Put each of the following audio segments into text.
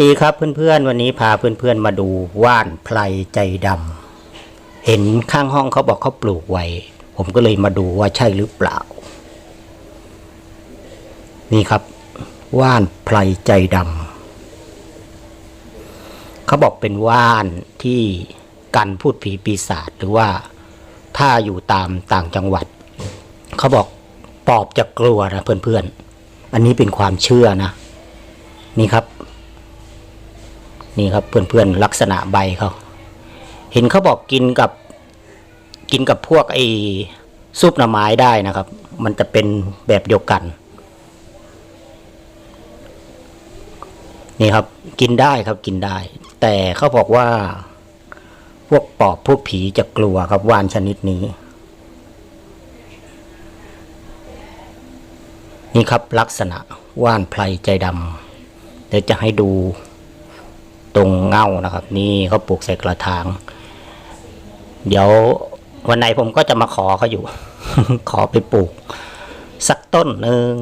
ดีครับเพื่อนๆ วันนี้พาเพื่อนๆมาดูว่านไพรใจดำเห็นข้างห้องเขาบอกเขาปลูกไว้ ผมก็เลยมาดูว่าใช่หรือเปล่า นี่ครับ ว่านไพรใจดำเขาบอกเป็นว่านที่กันพูดผีปีศาจหรือว่าถ้าอยู่ตามต่างจังหวัด เขาบอกปอบจะกลัวนะเพื่อนๆ อันนี้เป็นความเชื่อนะ นี่ครับ นี่ครับเพื่อนๆลักษณะใบเขาเห็นเขาบอกกินกับกินกับพวกไอ้ซุปหน่อไม้ได้นะครับ มันจะเป็นแบบเดียวกัน นี่ครับกินได้ครับกินได้ แต่เขาบอกว่า พวกปอบพวกผีจะกลัวครับว่านชนิดนี้ นี่ครับลักษณะว่านไพรใจดำเดี๋ยวจะให้ดู ตรงเง่านะครับ นี่เขาปลูกใส่กระถาง เดี๋ยววันไหนผมก็จะมาขอเขาอยู่ ขอไปปลูก สักต้นหนึ่ง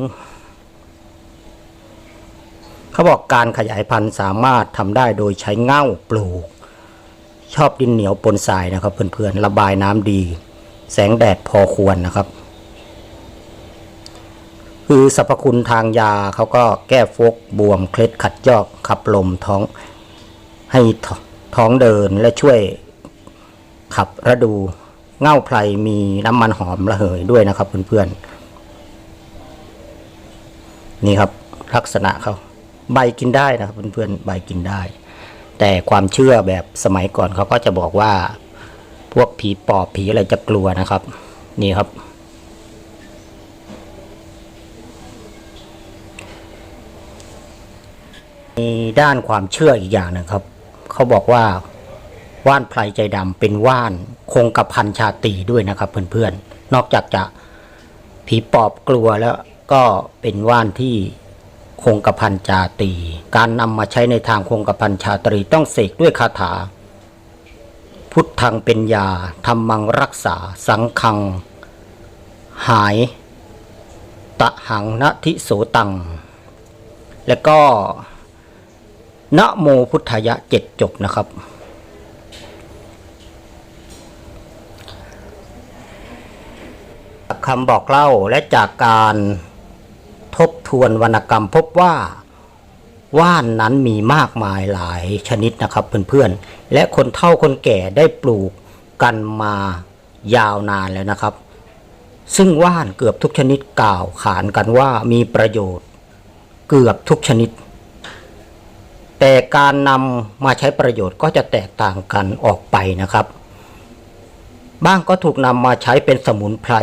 เขาบอกการขยายพันธุ์สามารถทำได้โดยใช้เง่าปลูก ชอบดินเหนียวปนทรายนะครับ เพื่อนๆระบายน้ำดี แสงแดดพอควรนะครับ คือสรรพคุณทางยาเขาก็แก้ฟกบวมเคล็ดขัดยอกขับลมท้อง ให้ท้องเดินและช่วยขับระดูเง่าไพรมีน้ำมันหอมระเหยด้วยนะครับเพื่อนๆนี่ครับลักษณะเขาใบกินได้นะครับเพื่อนๆใบกินได้ แต่ความเชื่อแบบสมัยก่อนเขาก็จะบอกว่า พวกผีปอบผีอะไรจะกลัวนะครับ นี่ครับ มีด้านความเชื่ออีกอย่างนึงครับ เขาบอกว่าว่านไพรใจดำเป็นว่านคงกระพันชาตรีด้วยนะครับเพื่อนๆนอกจากจะผีปอบกลัวแล้วก็เป็นว่านที่คงกระพันชาตรีการนำมาใช้ในทางคงกระพันชาตรีต้องเสกด้วยคาถา พุทธังเป็นยาธรรมังรักษา สังคัง หาย ตะหังนทิโสตัง แล้วก็ นะโมพุทธายะเจ็ดจบนะครับ คำบอกเล่าและจากการทบทวนวรรณกรรมพบว่าว่านนั้นมีมากมายหลายชนิดนะครับเพื่อนๆ และคนเฒ่าคนแก่ได้ปลูกกันมายาวนานแล้วนะครับ ซึ่งว่านเกือบทุกชนิดกล่าวขานกันว่ามีประโยชน์ เกือบทุกชนิด แต่การนำมาใช้ประโยชน์ก็จะแตกต่างกันออกไปนะครับ บ้างก็ถูกนำมาใช้เป็นสมุนไพร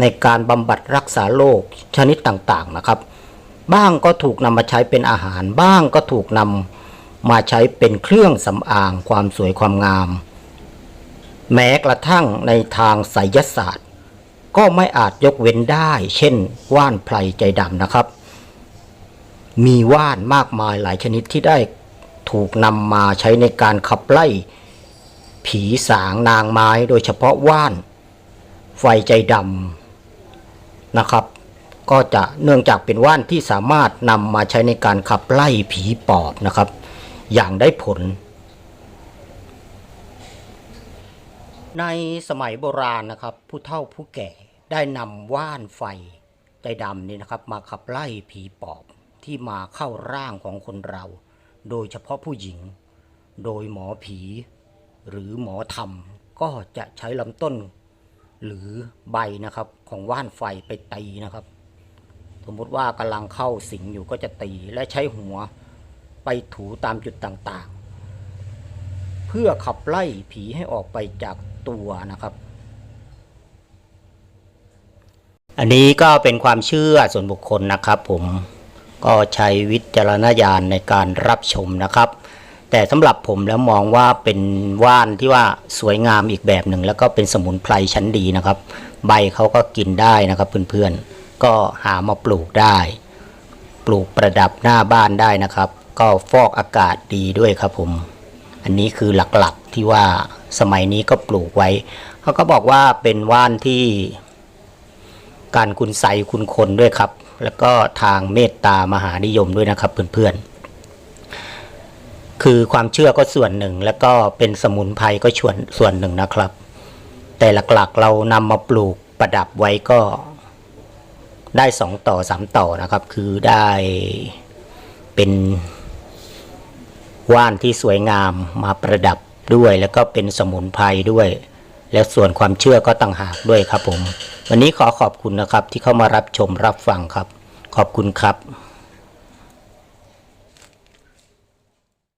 ในการบำบัดรักษาโรคชนิดต่างๆนะครับ บ้างก็ถูกนำมาใช้เป็นอาหาร บ้างก็ถูกนำมาใช้เป็นเครื่องสำอางความสวยความงาม แม้กระทั่งในทางไสยศาสตร์ ก็ไม่อาจยกเว้นได้ เช่น ว่านไพรใจดำนะครับ มีว่านมากมายหลายชนิดที่ได้ถูกนำมาใช้ในการขับไล่ ผีสางนางไม้โดยเฉพาะว่าน ไฟใจดำนะครับ ก็จะเนื่องจากเป็นว่านที่สามารถนำมาใช้ในการขับไล่ผีปอบนะครับ อย่างได้ผล ในสมัยโบราณนะครับ ผู้เฒ่าผู้แก่ได้นำว่านไฟใจดำนี่นะครับ มาขับไล่ผีปอบ ที่มาเข้าร่างของคนเรา โดยเฉพาะผู้หญิง โดยหมอผี หรือหมอธรรมก็จะใช้ลำต้น หรือใบนะครับของว่านไฟไปตีนะครับ สมมติว่ากำลังเข้าสิงอยู่ก็จะตีและใช้หัวไปถูตามจุดต่างๆ เพื่อขับไล่ผีให้ออกไปจากตัวนะครับ อันนี้ก็เป็นความเชื่อส่วนบุคคลนะครับผม ก็ใช้วิจารณญาณในการรับชมนะครับ แต่สำหรับผมแล้วมองว่าเป็นว่านที่ว่าสวยงามอีกแบบหนึ่ง แล้วก็เป็นสมุนไพรชั้นดีนะครับ ใบเขาก็กินได้นะครับเพื่อนๆ ก็หามาปลูกได้ ปลูกประดับหน้าบ้านได้นะครับ ก็ฟอกอากาศดีด้วยครับผม อันนี้คือหลักๆที่ว่าสมัยนี้ก็ปลูกไว้เขาก็บอกว่าเป็นว่านที่การคุณใสคุณคนด้วยครับ แล้วก็ทางเมตตามหานิยมด้วยนะครับเพื่อนๆ คือความเชื่อก็ส่วนหนึ่ง แล้วก็เป็นสมุนไพรก็ส่วนส่วนหนึ่งนะครับ แต่หลักๆเรานำมาปลูกประดับไว้ก็ได้สองต่อสามต่อนะครับ คือได้เป็นว่านที่สวยงามมาประดับด้วย แล้วก็เป็นสมุนไพรด้วย แล้วส่วนความเชื่อก็ต่างหากด้วยครับผม วันนี้ขอขอบคุณนะครับที่เข้ามารับชมรับฟังครับ ขอบคุณครับ